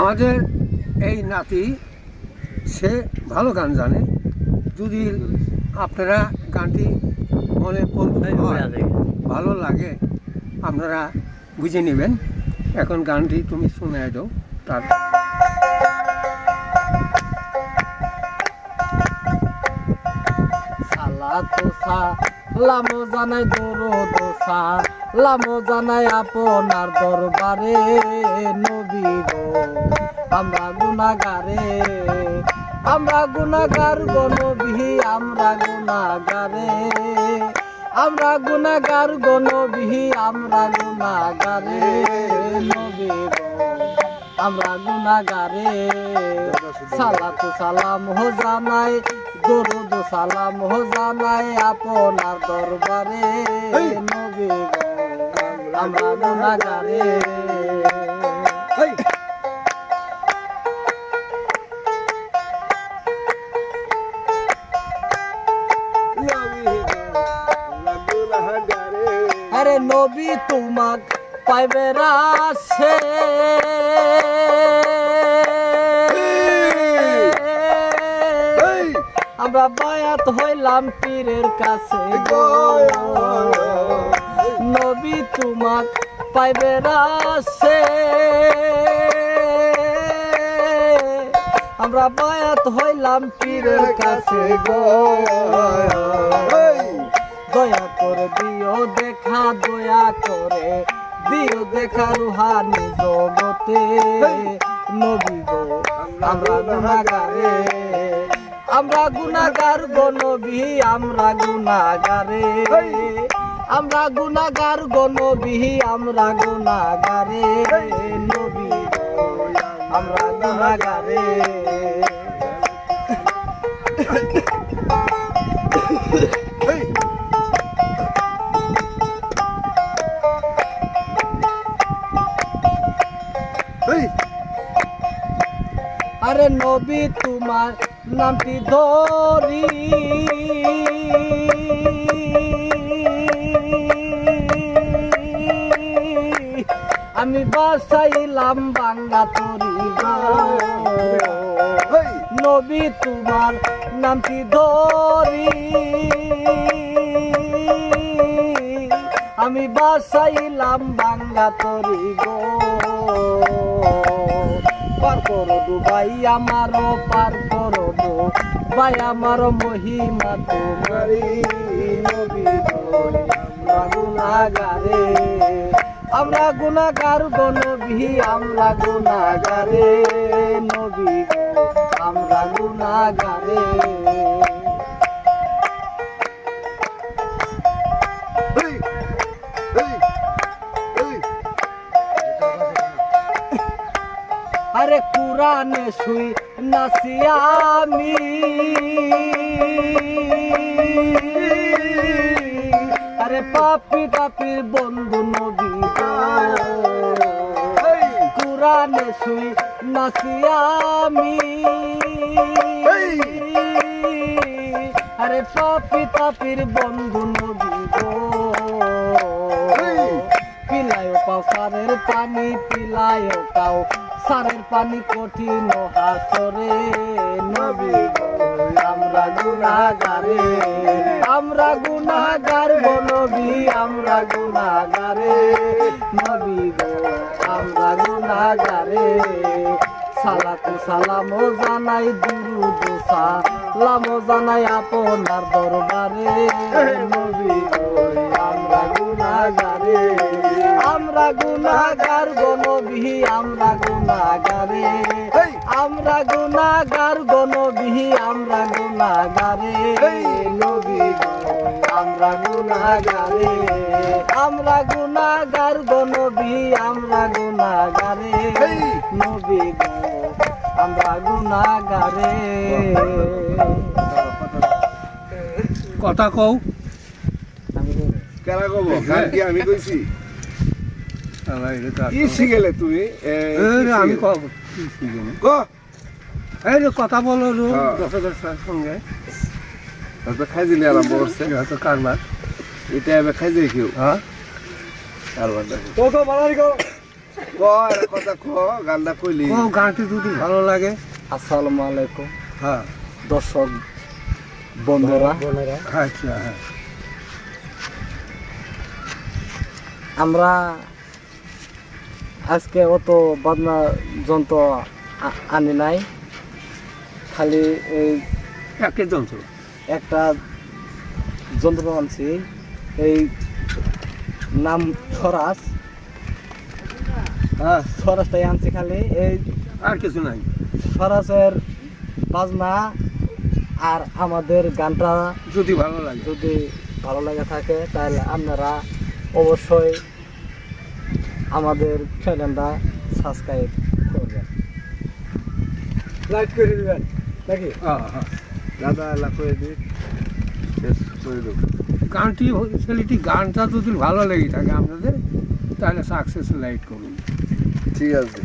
আমাদের এই নাতি সে ভালো গান জানে। যদি আপনারা গানটি মনে ভালো লাগে আপনারা বুঝে নেবেন। এখন গানটি তুমি শুনে দাও তার সালাতু সালামো জানাই দরুদ সালামো জানাই আপনার দরবারে নবী গো। আমরা গুনাহগারে, আমরা গুনাহগার গো নবী, আমরা গুনাহগারে। আমরা গুনাহগার গো নবী, আমরা গুনাহগারে নবী গো। আমরা গুনাহগারে, সালাতু সালাম হো জানাই দরুদ সালাম হো জানাই আপনার দরবারে। নবী আমরা আরে নবী তোমাক পাইবে রাসে আমরা বায়াত হইলাম পীরের কাছে গো। নবী তোমাক পাইবে রাসে আমরা বায়াত হইলাম পীরের কাছে গো। দয়া করে দিও দেখা দয়া করে দিও দেখা রুহানি জগতে। নবী গো আমরা গুনাগারে আমরা গুনাগার গো নবী আমরা গুনাগারে আমরা গুনাগার গো নবী আমরা গুনাগারে নবী আমরা গুনাগারে আরে নবী তোমার নামটি ধরি। আমি বাসাইলাম বাঙ্গা তরি নবী তোমার নামটি ধরি। আমি বাসাইলাম বাঙ্গা তরি গো করো ভাই আমারও পার করো দু ভাই আমার মহিমা তোমারি নবী আমরা গুনাগারে আমরা গুনাগার গো নবী আমরা গুণাগারে নবী আমরা গুনাগারে কুরানে শুই নাসি আমি আরে পাপি পাপির বন্ধু গো। কুরানে শুই নাসি আমি আরে পাপি পাপির বন্ধু নবী গো। পিলায়ও পাও সারের পানি পিলায়ও কাও সারের পানি কঠিন হাসরে নবী আমরা গুনাগারে আমরা গুনাগার গো নবী আমরা গুনাগারে নবী গো, আমরা গুনাগারে সালাতু সালামো জানাই দুরুদ সালামো জানাই আপনার দরবারে। নবী গো আমরা গুনাগারে গুনাগার গণবিহি নবী আমরা গুনাগারে আমরা গুনাগার গণবিহি নবী আমরা গুনাগারে নবী গো আমরা গুনাগারে আমরা গুনাগার গো নবী আমরা গুনাগারে নবী গো আমরা গুনাগারে কথা কও। কেনা কব? কি আমি কইছি? কি শিখেলে তুমি এই রে, আমি এই যে কথা বলো। দর্শকের সঙ্গে। খাই দিলে আরম্ভ করছে। হয়তো কারবার এটা এবার খাই কেউ? হ্যাঁ? ক একটা কথা ক গানটা কইলি। ও গানটি যদি ভালো লাগে। আসসালামু আলাইকুম। হ্যাঁ। দর্শক বন্ধুরা। আচ্ছা হ্যাঁ। আমরা আজকে অত বাদনা যন্ত্র আনি নাই। খালি এই যন্ত্র? একটা যন্ত্র আনছি। এই নাম স্বরাজ। হ্যাঁ স্বরাজটাই আনছি খালি। এই আর কিছু নাই। স্বরাজের বাজনা আর আমাদের গানটা যদি ভালো লাগে। যদি ভালো লাগে থাকে তাহলে আপনারা অবশ্যই আমাদের চ্যানেলটা সাবস্ক্রাইব করবেন। লাইক করে দেবেন নাকি? হ্যাঁ হ্যাঁ। দাদা শেষ করে দেবো। গানটি ছেলেটি গানটা যদি ভালো লেগে থাকে আপনাদের তাহলে সাকসেস লাইট করুন। ঠিক আছে।